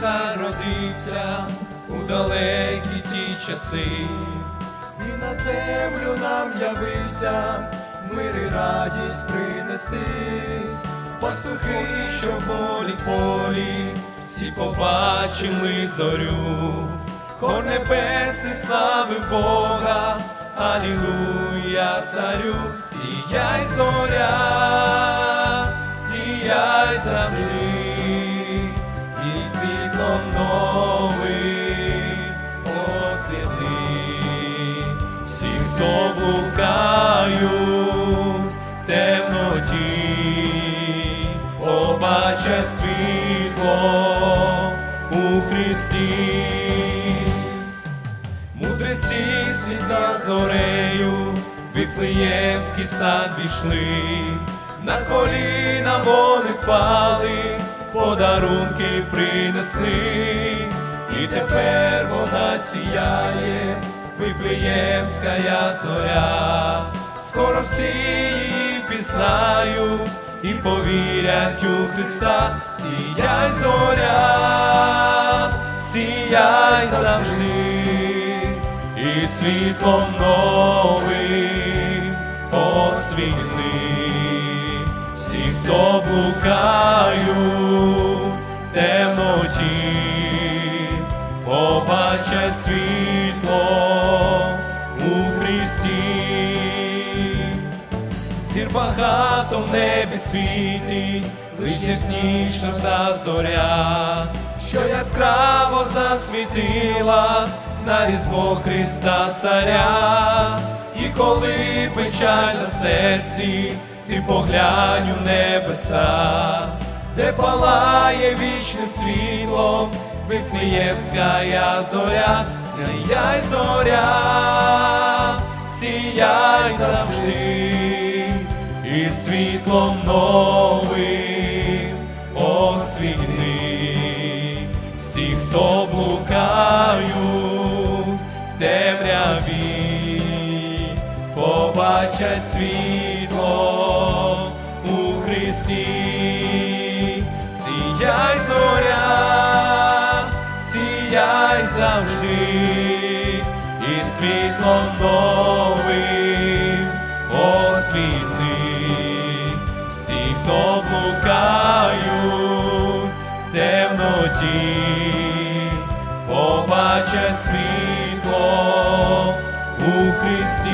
цар родився у далекі ті часи, і на землю нам явився, мир і радість принести. пастухи, що в полі полі, всі побачили зорю, хор небесний славив Бога, Алілуя, царю, сіяй зоря, сіяй завжди, побачать світло у Христі. Мудреці слід за зорею, віфлеємський стан пішли, на коліна вони впали, подарунки принесли, і тепер вона сіяє, віфлеємська зоря, скоро всі її пізнають і повірять у Христа, сіяй зоря, сіяй завжди, і світлом новим освітли всі, хто блукають в темноті, побачать світло у Христі. Зір багато в небі світить, лиш ясніша та зоря, що яскраво засвітила на різдво Христа Царя, і коли печаль на серці, ти поглянь у небеса, де палає вічним світлом, Вифлеємська зоря, сіяй зоря, сіяй завжди, і світлом новим освіти. Всі, хто блукають в темряві, побачать світло у Христі, сіяй зоря, сіяй завжди, і світлом новим освіти хто блукають в темноті, побачать світло у Христі.